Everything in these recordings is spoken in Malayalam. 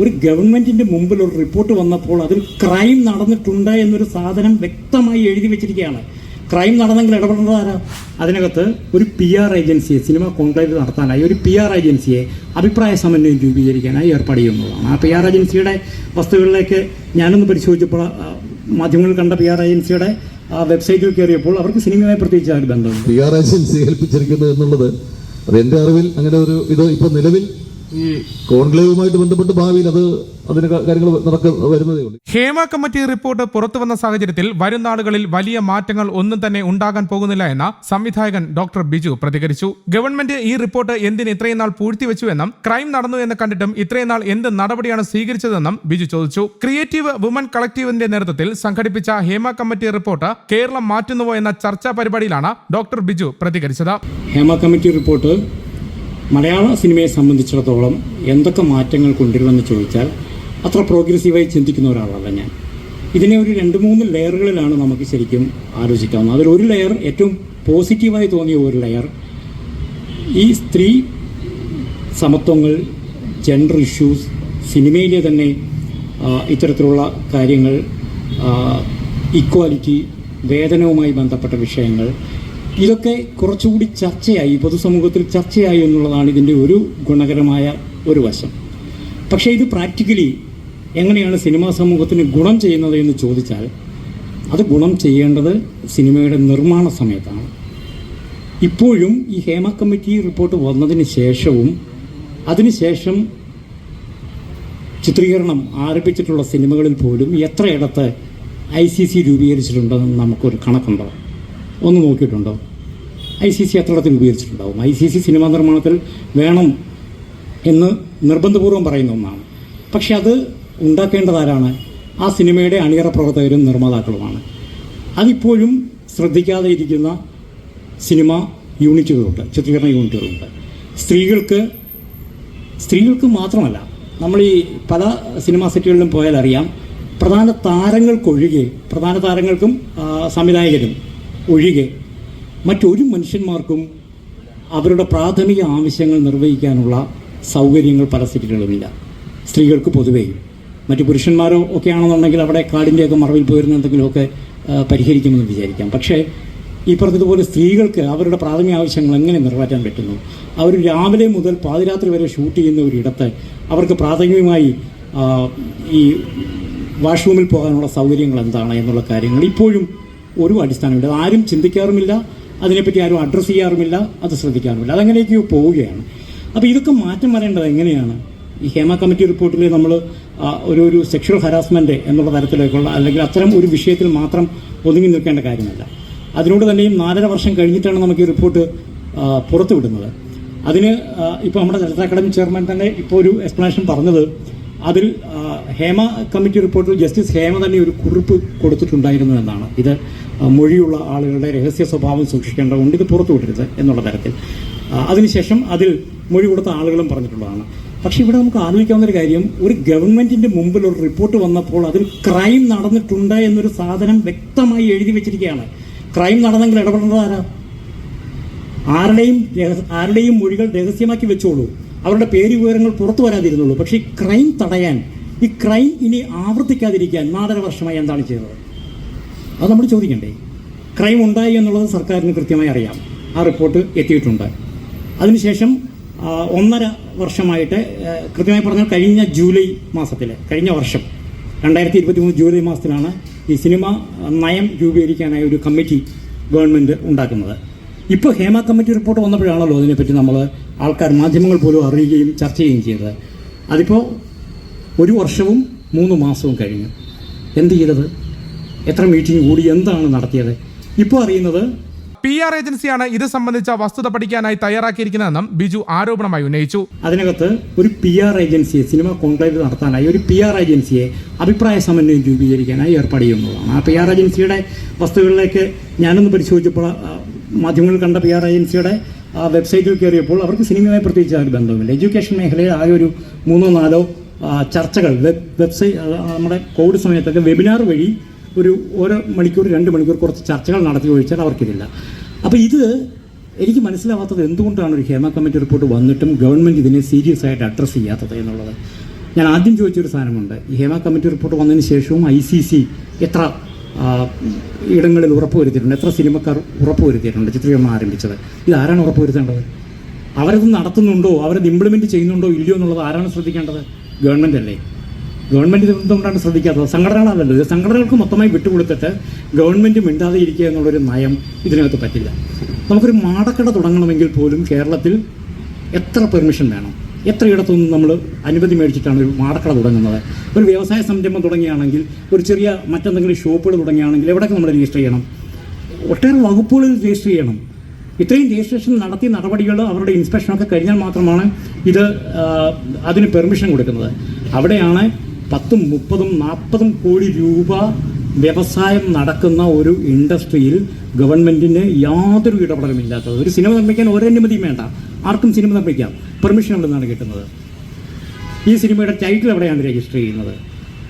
ഒരു ഗവൺമെന്റിന്റെ മുമ്പിൽ ഒരു റിപ്പോർട്ട് വന്നപ്പോൾ അതിൽ ക്രൈം നടന്നിട്ടുണ്ട് എന്നൊരു സാധനം വ്യക്തമായി എഴുതി വെച്ചിരിക്കുകയാണ്. ക്രൈം നടന്നെങ്കിൽ ഇടപെടേണ്ടത് ആരാ? അതിനകത്ത് ഒരു പി ആർ ഏജൻസിയെ സിനിമ കോൺക്ലേവ് നടത്താനായി ഒരു പി ആർ ഏജൻസിയെ അഭിപ്രായ സമന്വയം രൂപീകരിക്കാനായി ഏർപ്പാട് ചെയ്യുന്നതാണ്. ആ പി ആർ ഏജൻസിയുടെ വസ്തുക്കളിലേക്ക് ഞാനൊന്ന് പരിശോധിച്ചപ്പോൾ മാധ്യമങ്ങളിൽ കണ്ട പി ആർ ഏജൻസിയുടെ ആ വെബ്സൈറ്റിൽ കയറിയപ്പോൾ അവർക്ക് സിനിമയുമായി പ്രത്യേകിച്ച് ആ ഒരു ബന്ധമുണ്ട് പി ആർ ഏജൻസി ഏൽപ്പിച്ചിരിക്കുന്നത് എന്നുള്ളത് അത് എന്റെ അറിവിൽ അങ്ങനെ ഒരു ഇത് ഇപ്പോൾ നിലവിൽ ഈ കോൺക്ലേവുമായിട്ട് ബന്ധപ്പെട്ട് ഭാവിയിൽ അത് അതിന് കാര്യങ്ങൾ നടക്ക വരുന്നതേ ഉള്ളൂ. ഹേമ കമ്മിറ്റി റിപ്പോർട്ട് പുറത്തു വന്ന സാഹചര്യത്തിൽ വരും നാളുകളിൽ വലിയ മാറ്റങ്ങൾ ഒന്നും തന്നെ ഉണ്ടാകാൻ പോകുന്നില്ല എന്ന സംവിധായകൻ ഡോക്ടർ ബിജു പ്രതികരിച്ചു. ഗവൺമെന്റ് ഈ റിപ്പോർട്ട് എന്തിന് ഇത്രയും നാൾ പൂഴ്ത്തിവെച്ചുവെന്നും ക്രൈം നടന്നു എന്ന് കണ്ടിട്ടും ഇത്രയും നാൾ എന്ത് നടപടിയാണ് സ്വീകരിച്ചതെന്നും ബിജു ചോദിച്ചു. ക്രിയേറ്റീവ് വുമൻ കളക്ടീവിന്റെ നേതൃത്വത്തിൽ സംഘടിപ്പിച്ച ഹേമ കമ്മിറ്റി റിപ്പോർട്ട് കേരളം മാറ്റുന്നുവോ എന്ന ചർച്ചാ പരിപാടിയിലാണ് ഡോക്ടർ ബിജു പ്രതികരിച്ചത്. ഹേമ കമ്മിറ്റി റിപ്പോർട്ട് മലയാള സിനിമയെ സംബന്ധിച്ചിടത്തോളം എന്തൊക്കെ മാറ്റങ്ങൾ കൊണ്ടുവരുമെന്ന് ചോദിച്ചാൽ അത്ര പ്രോഗ്രസീവായി ചിന്തിക്കുന്ന ഒരാളല്ല ഞാൻ. ഇതിനെ ഒരു രണ്ട് മൂന്ന് ലെയറുകളിലാണ് നമുക്ക് ശരിക്കും ആലോചിക്കാവുന്നത്. അതിൽ ഒരു ലെയർ ഏറ്റവും പോസിറ്റീവായി തോന്നിയ ഒരു ലെയർ ഈ സ്ത്രീ സമത്വങ്ങൾ ജെൻഡർ ഇഷ്യൂസ് സിനിമയിലെ തന്നെ ഇത്തരത്തിലുള്ള കാര്യങ്ങൾ ഇക്വാലിറ്റി വേതനവുമായി ബന്ധപ്പെട്ട വിഷയങ്ങൾ ഇതൊക്കെ കുറച്ചുകൂടി ചർച്ചയായി പൊതുസമൂഹത്തിൽ ചർച്ചയായി എന്നുള്ളതാണ് ഇതിന്റെ ഒരു ഗുണകരമായ ഒരു വശം. പക്ഷേ ഇത് പ്രാക്ടിക്കലി എങ്ങനെയാണ് സിനിമാ സമൂഹത്തിന് ഗുണം ചെയ്യുന്നത് എന്ന് ചോദിച്ചാൽ അത് ഗുണം ചെയ്യേണ്ടത് സിനിമയുടെ നിർമ്മാണ സമയത്താണ്. ഇപ്പോഴും ഈ ഹേമ കമ്മിറ്റി റിപ്പോർട്ട് വന്നതിന് ശേഷവും അതിനുശേഷം ചിത്രീകരണം ആരംഭിച്ചിട്ടുള്ള സിനിമകളിൽ പോലും എത്രയിടത്ത് ഐ സി സി രൂപീകരിച്ചിട്ടുണ്ടെന്ന് നമുക്കൊരു കണക്കുണ്ടോ ഒന്ന് നോക്കിയിട്ടുണ്ടോ? ഐ സി സി അത്രത്തിൽ രൂപീകരിച്ചിട്ടുണ്ടാവും ഐ സി സി സിനിമാ നിർമ്മാണത്തിൽ വേണം എന്ന് നിർബന്ധപൂർവം പറയുന്ന ഒന്നാണ്. പക്ഷെ അത് ഉണ്ടാക്കേണ്ടതാരാണ്? ആ സിനിമയുടെ അണിയറ പ്രവർത്തകരും നിർമ്മാതാക്കളുമാണ്. അതിപ്പോഴും ശ്രദ്ധിക്കാതെ ഇരിക്കുന്ന സിനിമ യൂണിറ്റുകളുണ്ട് ചിത്രീകരണ യൂണിറ്റുകളുണ്ട്. സ്ത്രീകൾക്ക് സ്ത്രീകൾക്ക് മാത്രമല്ല നമ്മൾ ഈ പല സിനിമാ സെറ്റുകളിലും പോയാൽ അറിയാം പ്രധാന താരങ്ങൾക്കൊഴികെ പ്രധാന താരങ്ങൾക്കും സംവിധായകരും ഒഴികെ മറ്റൊരു മനുഷ്യന്മാർക്കും അവരുടെ പ്രാഥമിക ആവശ്യങ്ങൾ നിർവഹിക്കാനുള്ള സൗകര്യങ്ങൾ പല സെറ്റുകളിലുമില്ല. സ്ത്രീകൾക്ക് പൊതുവെയും മറ്റു പുരുഷന്മാരോ ഒക്കെ ആണെന്നുണ്ടെങ്കിൽ അവിടെ കാടിന്റെയൊക്കെ മറവിൽ പോയിരുന്ന എന്തെങ്കിലുമൊക്കെ പരിഹരിക്കുമെന്ന് വിചാരിക്കാം. പക്ഷേ ഈ പറഞ്ഞതുപോലെ സ്ത്രീകൾക്ക് അവരുടെ പ്രാഥമിക ആവശ്യങ്ങൾ എങ്ങനെ നിറവേറ്റാൻ പറ്റുന്നു? അവർ രാവിലെ മുതൽ പാതിരാത്രി വരെ ഷൂട്ട് ചെയ്യുന്ന ഒരിടത്ത് അവർക്ക് പ്രാഥമികമായി ഈ വാഷ്റൂമിൽ പോകാനുള്ള സൗകര്യങ്ങൾ എന്താണ് എന്നുള്ള കാര്യങ്ങൾ ഇപ്പോഴും ഒരു അടിസ്ഥാനമില്ല. ആരും ചിന്തിക്കാറുമില്ല. അതിനെപ്പറ്റി ആരും അഡ്രസ്സ് ചെയ്യാറുമില്ല. അത് ശ്രദ്ധിക്കാറുമില്ല. അതങ്ങനെയൊക്കെയോ പോവുകയാണ്. അപ്പോൾ ഇതൊക്കെ മാറ്റം വരേണ്ടത് എങ്ങനെയാണ്? ഈ ഹേമ കമ്മിറ്റി റിപ്പോർട്ടിൽ നമ്മൾ ഒരു ഒരു സെക്ഷൽ ഹരാസ്മെന്റ് എന്നുള്ള തരത്തിലേക്കുള്ള അല്ലെങ്കിൽ അത്തരം ഒരു വിഷയത്തിൽ മാത്രം ഒതുങ്ങി നിൽക്കേണ്ട കാര്യമല്ല. അതിനോട് തന്നെയും നാലര വർഷം കഴിഞ്ഞിട്ടാണ് നമുക്ക് ഈ റിപ്പോർട്ട് പുറത്തുവിടുന്നത്. അതിന് ഇപ്പോൾ നമ്മുടെ ചരിത്ര അക്കാദമി ചെയർമാൻ തന്നെ ഇപ്പോൾ ഒരു എക്സ്പ്ലനേഷൻ പറഞ്ഞത് അതിൽ ഹേമ കമ്മിറ്റി റിപ്പോർട്ടിൽ ജസ്റ്റിസ് ഹേമ തന്നെ ഒരു കുറിപ്പ് കൊടുത്തിട്ടുണ്ടായിരുന്നു എന്നാണ്. ഇത് മൊഴിയുള്ള ആളുകളുടെ രഹസ്യ സ്വഭാവം സൂക്ഷിക്കേണ്ടതുകൊണ്ട് ഇത് പുറത്തു പുറത്തുവിടരുത് എന്നുള്ള തരത്തിൽ. അതിനുശേഷം അതിൽ മൊഴി കൊടുത്ത ആളുകളും പറഞ്ഞിട്ടുള്ളതാണ്. പക്ഷേ ഇവിടെ നമുക്ക് ആലോചിക്കാവുന്ന ഒരു കാര്യം ഒരു ഗവൺമെന്റിന്റെ മുമ്പിൽ ഒരു റിപ്പോർട്ട് വന്നപ്പോൾ അതിൽ ക്രൈം നടന്നിട്ടുണ്ട് എന്നൊരു സാധനം വ്യക്തമായി എഴുതി വെച്ചിരിക്കുകയാണ്. ക്രൈം നടന്നെങ്കിൽ ഇടപെടേണ്ടത് ആരാ? ആരുടെയും ആരുടെയും മൊഴികൾ രഹസ്യമാക്കി വെച്ചോളൂ. അവരുടെ പേര് വിവരങ്ങൾ പുറത്തു വരാതിരുന്നുള്ളൂ. പക്ഷേ ഈ ക്രൈം തടയാൻ ഈ ക്രൈം ഇനി ആവർത്തിക്കാതിരിക്കാൻ നാലര വർഷമായി എന്താണ് ചെയ്തത്? അത് നമ്മൾ ചോദിക്കണ്ടേ? ക്രൈം ഉണ്ടായി എന്നുള്ളത് സർക്കാരിന് കൃത്യമായി അറിയാം. ആ റിപ്പോർട്ട് എത്തിയിട്ടുണ്ട്. അതിനുശേഷം ഒന്നര വർഷമായിട്ട് കൃത്യമായി പറഞ്ഞാൽ കഴിഞ്ഞ ജൂലൈ മാസത്തിൽ കഴിഞ്ഞ വർഷം രണ്ടായിരത്തി ഇരുപത്തി മൂന്ന് ജൂലൈ മാസത്തിലാണ് ഈ സിനിമ നയം രൂപീകരിക്കാനായി ഒരു കമ്മിറ്റി ഗവൺമെന്റ് ഉണ്ടാക്കുന്നത്. ഇപ്പോൾ ഹേമ കമ്മിറ്റി റിപ്പോർട്ട് വന്നപ്പോഴാണല്ലോ അതിനെപ്പറ്റി നമ്മൾ ആൾക്കാർ മാധ്യമങ്ങൾ പോലും അറിയുകയും ചർച്ച ചെയ്യുകയും ചെയ്തത്. അതിപ്പോൾ ഒരു വർഷവും മൂന്ന് മാസവും കഴിഞ്ഞു എന്ത് ചെയ്തത്? എത്ര മീറ്റിംഗ് കൂടി? എന്താണ് നടത്തിയത്? ഇപ്പോൾ അറിയുന്നത് പി ആർ ഏജൻസിയാണ് ഇത് സംബന്ധിച്ച വസ്തുത പഠിക്കാനായി തയ്യാറാക്കിയിരിക്കുന്നതെന്നും ബിജു ആരോപണമായി ഉന്നയിച്ചു. അതിനകത്ത് ഒരു പി ആർ ഏജൻസിയെ സിനിമ കോൺക്ലേവ് നടത്താനായി ഒരു പി ആർ ഏജൻസിയെ അഭിപ്രായ സമന്വയം രൂപീകരിക്കാനായി ഏർപ്പാട് ചെയ്യുന്നതാണ്. ആ പി ആർ ഏജൻസിയുടെ വസ്തുക്കളിലേക്ക് ഞാനൊന്ന് പരിശോധിച്ചപ്പോൾ മാധ്യമങ്ങളിൽ കണ്ട പി ആർ ഏജൻസിയുടെ ആ വെബ്സൈറ്റിൽ കയറിയപ്പോൾ അവർക്ക് സിനിമയുമായി പ്രത്യേകിച്ച് ആ ഒരു ബന്ധവുമില്ല. എഡ്യൂക്കേഷൻ മേഖലയിൽ ആകെ ഒരു മൂന്നോ നാലോ ചർച്ചകൾ വെബ് വെബ്സൈറ്റ് നമ്മുടെ കോവിഡ് സമയത്തൊക്കെ വെബിനാർ വഴി ഒരു ഓരോ മണിക്കൂർ രണ്ട് മണിക്കൂർ കുറച്ച് ചർച്ചകൾ നടത്തി ഒഴിച്ചാൽ അവർക്കിതില്ല. അപ്പോൾ ഇത് എനിക്ക് മനസ്സിലാവാത്തത് എന്തുകൊണ്ടാണ് ഒരു ഹേമ കമ്മിറ്റി റിപ്പോർട്ട് വന്നിട്ടും ഗവൺമെന്റ് ഇതിനെ സീരിയസ് ആയിട്ട് അഡ്രസ്സ് ചെയ്യാത്തത് എന്നുള്ളത്? ഞാൻ ആദ്യം ചോദിച്ചൊരു സാധനമുണ്ട്. ഈ ഹേമ കമ്മിറ്റി റിപ്പോർട്ട് വന്നതിന് ശേഷവും ഐ സി സി എത്ര ഇടങ്ങളിൽ ഉറപ്പുവരുത്തിയിട്ടുണ്ട്. എത്ര സിനിമക്കാർ ഉറപ്പുവരുത്തിയിട്ടുണ്ട് ചിത്രീകരണം ആരംഭിച്ചത്. ഇത് ആരാണ് ഉറപ്പുവരുത്തേണ്ടത്? അവരത് നടത്തുന്നുണ്ടോ? അവരത് ഇംപ്ലിമെന്റ് ചെയ്യുന്നുണ്ടോ? ഇല്ലയോ എന്നുള്ളത് ആരാണ് ശ്രദ്ധിക്കേണ്ടത്? ഗവൺമെന്റ് അല്ലേ? ഗവൺമെന്റ് ഇതുകൊണ്ടാണ് ശ്രദ്ധിക്കാത്തത്? സംഘടനകളല്ലല്ലോ ഇത് സംഘടനകൾക്ക് മൊത്തമായി വിട്ടുകൊടുത്തിട്ട് ഗവൺമെന്റ് മിണ്ടാതെ ഇരിക്കുക എന്നുള്ളൊരു നയം ഇതിനകത്ത് പറ്റില്ല. നമുക്കൊരു മാടക്കട തുടങ്ങണമെങ്കിൽ പോലും കേരളത്തിൽ എത്ര പെർമിഷൻ വേണം? എത്ര ഇടത്തുനിന്ന് നമ്മൾ അനുമതി മേടിച്ചിട്ടാണ് ഒരു മാടക്കട തുടങ്ങുന്നത്? ഒരു വ്യവസായ സംരംഭം തുടങ്ങിയാണെങ്കിൽ ഒരു ചെറിയ മറ്റെന്തെങ്കിലും ഷോപ്പുകൾ തുടങ്ങിയാണെങ്കിൽ എവിടെയൊക്കെ നമ്മൾ രജിസ്റ്റർ ചെയ്യണം? ഒട്ടേറെ വകുപ്പുകളിൽ രജിസ്റ്റർ ചെയ്യണം. ഇത്രയും രജിസ്ട്രേഷൻ നടത്തിയ നടപടികൾ അവരുടെ ഇൻസ്പെക്ഷനൊക്കെ കഴിഞ്ഞാൽ മാത്രമാണ് ഇത് അതിന് പെർമിഷൻ കൊടുക്കുന്നത്. അവിടെയാണ് പത്തും മുപ്പതും നാൽപ്പതും കോടി രൂപ വ്യവസായം നടക്കുന്ന ഒരു ഇൻഡസ്ട്രിയിൽ ഗവൺമെന്റിന് യാതൊരു ഇടപെടലുമില്ലാത്തത് ഒരു സിനിമ നിർമ്മിക്കാൻ ഒരനുമതിയും വേണ്ട. ആർക്കും സിനിമ നിർമ്മിക്കാം. പെർമിഷൻ നിന്നാണ് കിട്ടുന്നത്. ഈ സിനിമയുടെ ടൈറ്റിൽ എവിടെയാണ് രജിസ്റ്റർ ചെയ്യുന്നത്?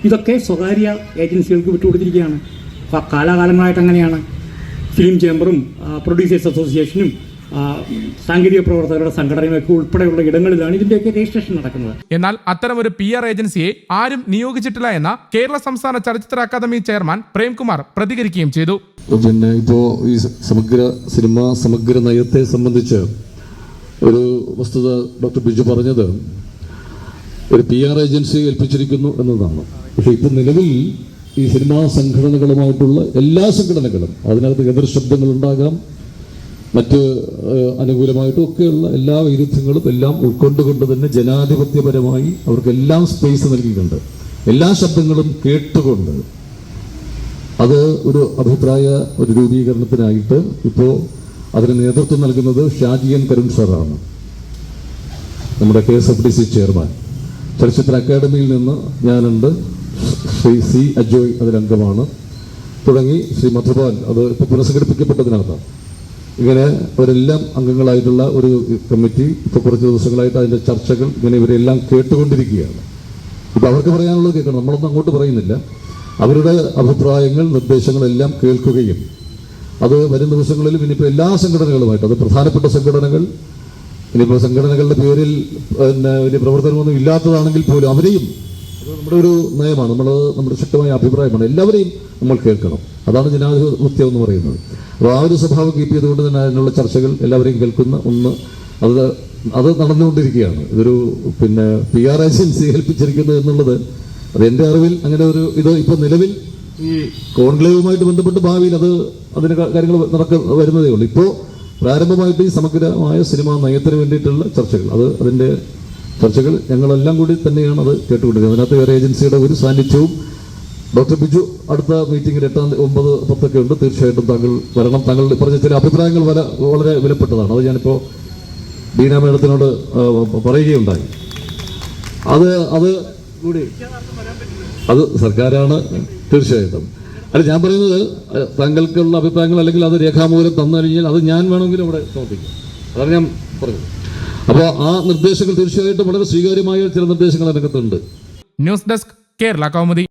ഇതൊക്കെ സ്വകാര്യ ഏജൻസികൾക്ക് വിട്ടുകൊടുത്തിരിക്കുകയാണ്. കാലാകാലങ്ങളായിട്ട് അങ്ങനെയാണ്. ഫിലിം ചേംബറും പ്രൊഡ്യൂസേഴ്സ് അസോസിയേഷനും സാങ്കേതിക പ്രവർത്തകരുടെ സംഘടനയൊക്കെ ഉൾപ്പെടെയുള്ള ഇടങ്ങളിലാണ് ഇതിന്റെയൊക്കെ രജിസ്ട്രേഷൻ നടക്കുന്നത്. എന്നാൽ അത്തരമൊരു പി ആർ ഏജൻസിയെ ആരും നിയോഗിച്ചിട്ടില്ല എന്ന കേരള സംസ്ഥാന ചലച്ചിത്ര അക്കാദമി ചെയർമാൻ പ്രേംകുമാർ പ്രതികരിക്കുകയും ചെയ്തു. പിന്നെ ഇപ്പോ ഈ സമഗ്ര സിനിമ സമഗ്ര നയത്തെ സംബന്ധിച്ച് ഒരു വസ്തുത ഡോക്ടർ ബിജു പറഞ്ഞത് ഒരു പി ആർ ഏജൻസി ഏൽപ്പിച്ചിരിക്കുന്നു എന്നതാണ്. പക്ഷേ ഇപ്പം നിലവിൽ ഈ സിനിമാ സംഘടനകളുമായിട്ടുള്ള എല്ലാ സംഘടനകളും അതിനകത്ത് എതിർ ശബ്ദങ്ങൾ ഉണ്ടാകാം മറ്റ് അനുകൂലമായിട്ടും ഒക്കെയുള്ള എല്ലാ വൈരുദ്ധ്യങ്ങളും എല്ലാം ഉൾക്കൊണ്ടുകൊണ്ട് തന്നെ ജനാധിപത്യപരമായി അവർക്കെല്ലാം സ്പേസ് നൽകിയിട്ടുണ്ട്. എല്ലാ ശബ്ദങ്ങളും കേട്ടുകൊണ്ട്. അത് ഒരു അഭിപ്രായ ഒരു രൂപീകരണത്തിനായിട്ട് ഇപ്പോൾ അതിന് നേതൃത്വം നൽകുന്നത് ഷാജിയൻ കരുൺ സാറാണ്. നമ്മുടെ K S F D C chairman. ചലച്ചിത്ര അക്കാദമിയിൽ നിന്ന് ഞാനുണ്ട്. ശ്രീ സി അജോയ് അതിലംഗമാണ്. തുടങ്ങി ശ്രീ മധുപാൽ അത് ഇപ്പോൾ പുനഃസംഘടിപ്പിക്കപ്പെട്ടതിനകത്താണ് ഇങ്ങനെ അവരെല്ലാം അംഗങ്ങളായിട്ടുള്ള ഒരു കമ്മിറ്റി ഇപ്പോൾ കുറച്ച് ദിവസങ്ങളായിട്ട് അതിന്റെ ചർച്ചകൾ ഇങ്ങനെ ഇവരെല്ലാം കേട്ടുകൊണ്ടിരിക്കുകയാണ്. ഇപ്പോൾ അവർക്ക് പറയാനുള്ളത് കേൾക്കണം. നമ്മളൊന്നും അങ്ങോട്ട് പറയുന്നില്ല. അവരുടെ അഭിപ്രായങ്ങൾ നിർദ്ദേശങ്ങളെല്ലാം കേൾക്കുകയും അത് വരും ദിവസങ്ങളിലും ഇനിയിപ്പോൾ എല്ലാ സംഘടനകളുമായിട്ട് അത് പ്രധാനപ്പെട്ട സംഘടനകൾ ഇനിയിപ്പോൾ സംഘടനകളുടെ പേരിൽ പിന്നെ വലിയ പ്രവർത്തനമൊന്നും ഇല്ലാത്തതാണെങ്കിൽ പോലും അവരെയും നമ്മുടെ ഒരു നയമാണ് നമ്മൾ നമ്മുടെ ശക്തമായ അഭിപ്രായമാണ് എല്ലാവരെയും നമ്മൾ കേൾക്കണം. അതാണ് ജനാധിപത്യം എന്ന് പറയുന്നത്. അപ്പോൾ ആ ഒരു സ്വഭാവം കീപ്പ് ചെയ്തുകൊണ്ട് തന്നെ അതിനുള്ള ചർച്ചകൾ എല്ലാവരെയും കേൾക്കുന്ന ഒന്ന് അത് അത് നടന്നുകൊണ്ടിരിക്കുകയാണ്. ഇതൊരു പിന്നെ പി ആർ ഏജൻസി ഏൽപ്പിച്ചിരിക്കുന്നത് എന്നുള്ളത് അത് എന്റെ അറിവിൽ അങ്ങനെ ഒരു ഇത് ഇപ്പോൾ നിലവിൽ ഈ കോൺക്ലേവുമായിട്ട് ബന്ധപ്പെട്ട് ഭാവിയിൽ അത് അതിന് കാര്യങ്ങൾ നടക്ക വരുന്നതേ ഉള്ളൂ. ഇപ്പോൾ പ്രാരംഭമായിട്ട് ഈ സമഗ്രമായ സിനിമാ നയത്തിന് വേണ്ടിയിട്ടുള്ള ചർച്ചകൾ. അത് അതിന്റെ ചർച്ചകൾ ഞങ്ങളെല്ലാം കൂടി തന്നെയാണ് അത് കേട്ടുകൊണ്ടിരിക്കുന്നത്. അതിനകത്ത് വേറെ ഏജൻസിയുടെ ഒരു സാന്നിധ്യവും ഡോക്ടർ ബിജു അടുത്ത മീറ്റിംഗിൽ എട്ടാം ഒമ്പത് പത്തൊക്കെ ഉണ്ട്. തീർച്ചയായിട്ടും താങ്കൾ വരണം. താങ്കൾ പറഞ്ഞ ചില അഭിപ്രായങ്ങൾ വല വളരെ വിലപ്പെട്ടതാണ്. അത് ഞാനിപ്പോൾ ബീന മേഡത്തിനോട് പറയുകയുണ്ടായി. അത് അത് കൂടി. അത് സർക്കാരാണ് തീർച്ചയായിട്ടും. അല്ല ഞാൻ പറയുന്നത് താങ്കൾക്കുള്ള അഭിപ്രായങ്ങൾ അല്ലെങ്കിൽ അത് രേഖാമൂലം തന്നു കഴിഞ്ഞാൽ അത് ഞാൻ വേണമെങ്കിൽ അവിടെ സമർപ്പിക്കും. അതാണ് ഞാൻ പറഞ്ഞത്. അപ്പോൾ ആ നിർദ്ദേശങ്ങൾ തീർച്ചയായിട്ടും വളരെ സ്വീകാര്യമായ ചില നിർദ്ദേശങ്ങൾ അതിനകത്തുണ്ട്. News desk Kerala Kaumudi.